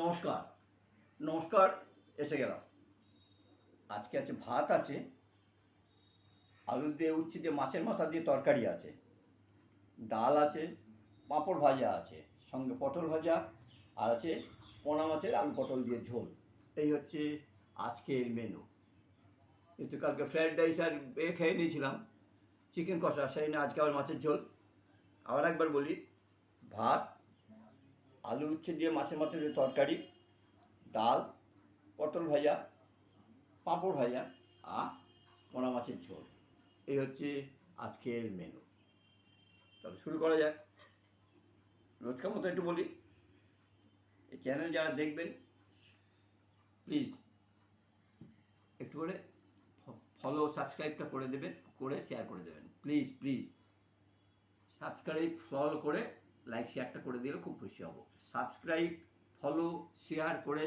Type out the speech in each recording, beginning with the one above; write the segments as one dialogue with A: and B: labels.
A: নমস্কার। নমস্কার, এসে গেলাম। আজকে আছে ভাত আছে, আলু দিয়ে উচ্ছি দিয়ে মাছের মাথা দিয়ে তরকারি আছে, ডাল আছে, পাঁপড় ভাজা আছে, সঙ্গে পটল ভাজা, আর আছে পোনা মাছের আলু পটল দিয়ে ঝোল। এই হচ্ছে আজকের মেনু কিন্তু কালকে ফ্রাইড রাইস আর এ খেয়ে নিয়েছিলাম চিকেন কষা, সেই না আজকে আবার মাছের ঝোল। আবার একবার বলি, ভাত আলু উচ্ছে দিয়ে মাছের মাছের তরকারি, ডাল, পটল ভাজা, পাঁপড় ভাজা আর পোনা মাছের ঝোল। এই হচ্ছে আজকের মেনু তবে শুরু করা যাক। রোজকার মতো একটু বলি। এই চ্যানেল যারা দেখবেন প্লিজ একটু করে ফলো সাবস্ক্রাইবটা করে দেবেন, করে শেয়ার করে দেবেন। প্লিজ প্লিজ সাবস্ক্রাইব ফলো করে লাইক শেয়ারটা করে দিলে খুব খুশি হব। সাবস্ক্রাইব ফলো শেয়ার করে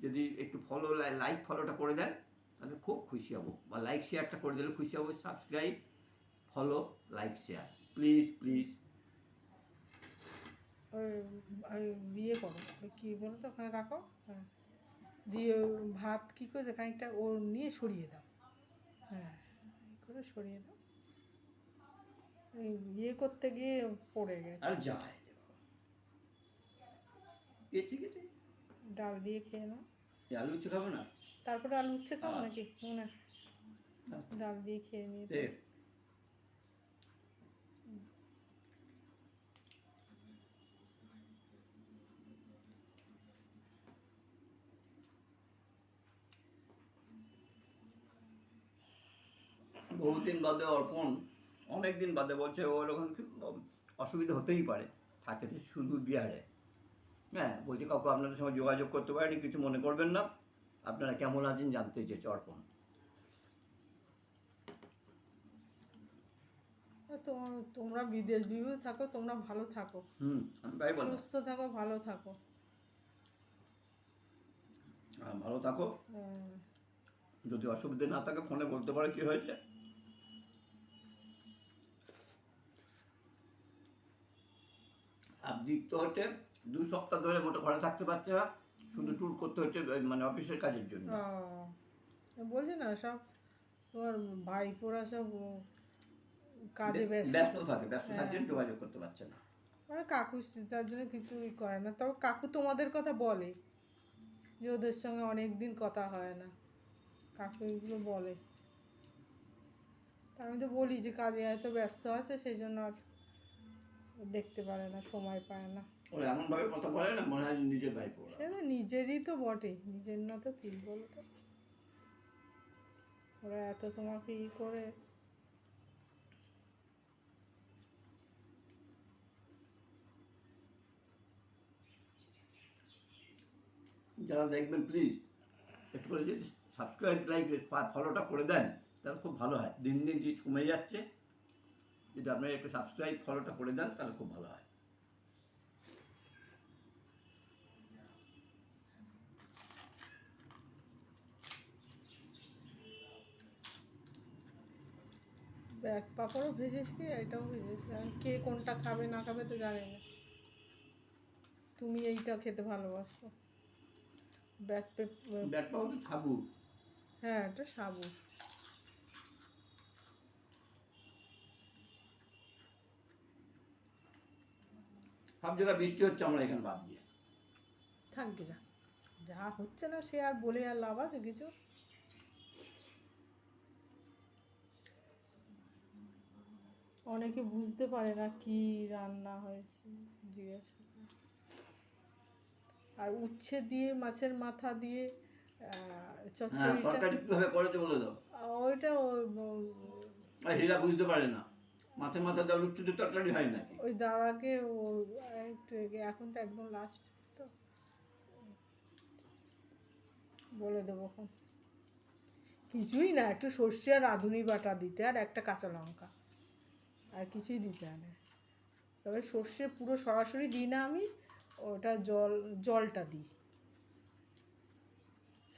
A: যদি একটু ফলো লাইক ফলোটা করে দেন, তাহলে খুব খুশি হব। বা লাইক শেয়ারটা করে দিলে খুশি হব। Subscribe follow like share please please
B: বিয়ে করো কী বলো তো ওখানে রাখো? হ্যাঁ। দিয়ে ভাত কী করে খানিকটা ও নিয়ে সরিয়ে দাও। হ্যাঁ করে সরিয়ে দাও। ইয়ে করতে গিয়ে পড়ে গেছে।
A: আর যায় গেছি গেছি
B: ডাল দিয়ে খেয়ে
A: এই আলু উচ্ছে খাব না?
B: তারপরে আলু উচ্ছে খাও
A: আচ্ছা।
B: নাকি? না। ডাল দিয়ে খেয়ে নিয়ে
A: বহুদিন বাদে অর্পণ অনেক দিন বাদে বলছে ও এরকম কি অসুবিধা হতেই পারে। থাকে তো শুধু বিহারে। হ্যাঁ বলছে কাউকে আপনাদের সঙ্গে যোগাযোগ করতে পারেনি কিছু মনে করবেন না। আপনারা কেমন আছেন জানতে চেয়েছে অর্পণ।
B: তোমরা বিদেশ বিভু থাকো তোমরা ভালো থাকো।
A: হুম
B: সুস্থ থাকো ভালো থাকো।
A: হ্যাঁ, ভালো থাকো।
B: হ্যাঁ,
A: যদি অসুবিধে না থাকে ফোনে বলতে পারে কি হয়েছে। দীপ্ত হচ্ছে দু সপ্তাহ ধরে মোটো ঘরে থাকতে পারছে না শুধু ট্যুর করতে হচ্ছে মানে অফিসের কাজের জন্য।
B: বলছি না সব তোমার ভাইপোরা সব কাজে ব্যস্ত।
A: থাকে ব্যস্ত
B: হ্যাঁ।
A: থাকছে যোগাযোগ করতে পারছে না।
B: মানে কাকু তার জন্য কিছুই করে না তবে কাকু তোমাদের কথা বলে যে ওদের সঙ্গে অনেক দিন কথা হয় না। কাকু এগুলো বলে। আমি তো বলি যে কাজে এত ব্যস্ত আছে সেই জন্য আর দেখতে পারে না সময় পায় না।
A: ওরা এমনভাবে কথা বলে না মনে হয় নিজের ভাই
B: সে তো নিজেরই তো বটে নিজের না তো কি বলো তো ওরা এত তোমাকে ই করে।
A: যারা দেখবেন প্লিজ একটু করে যদি সাবস্ক্রাইব লাইক ফলোটা করে দেন তাহলে খুব ভালো হয়। দিন দিন রিচ কমে যাচ্ছে। যদি আপনারা একটু সাবস্ক্রাইব ফলোটা করে দেন তাহলে খুব ভালো হয়।
B: ব্যাগ পাপড়ও ভেজেছি এটাও ভেজেছি। আর কে কোনটা খাবে না খাবে তো জানি না। তুমি এইটা খেতে ভালোবাসো। ব্যাগ পেপ
A: ব্যাট পাও তো থাকু
B: হ্যাঁ এটা সাবু
A: সব জায়গায় বৃষ্টি হচ্ছে আমরা এখানে বাদ দিয়ে।
B: থাকবে যা। যা হচ্ছে না সে আর বলে আর লাভ আছে কিছু। অনেকে বুঝতে পারে না কি রান্না হয়েছে জিজ্ঞাসা আর উচ্ছে দিয়ে মাছের মাথা দিয়ে
A: হ্যাঁ
B: চচ্চড়িটা
A: তরকারি কীভাবে করেছে বলে দাও।
B: ওইটা ওই- ওই-
A: হীরা বুঝতে পারে না। মাথা মাথা দেওয়ার উচ্চ তরকারি হয় নাকি?
B: ওই দাদাকে ও একটু এখন তো একদম লাস্ট তো। বলে দেবো এখন। কিছুই না একটু সর্ষে আর রাঁধুনি বাটা দিতে আর একটা কাঁচা লঙ্কা। আর কিছুই দিতে হয় না তবে সর্ষে পুরো সরাসরি দিই না আমি ওটা জল জলটা দিই।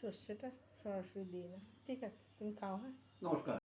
B: সর্ষেটা সরাসরি দিই না। ঠিক আছে তুমি খাও হ্যাঁ?
A: নমস্কার।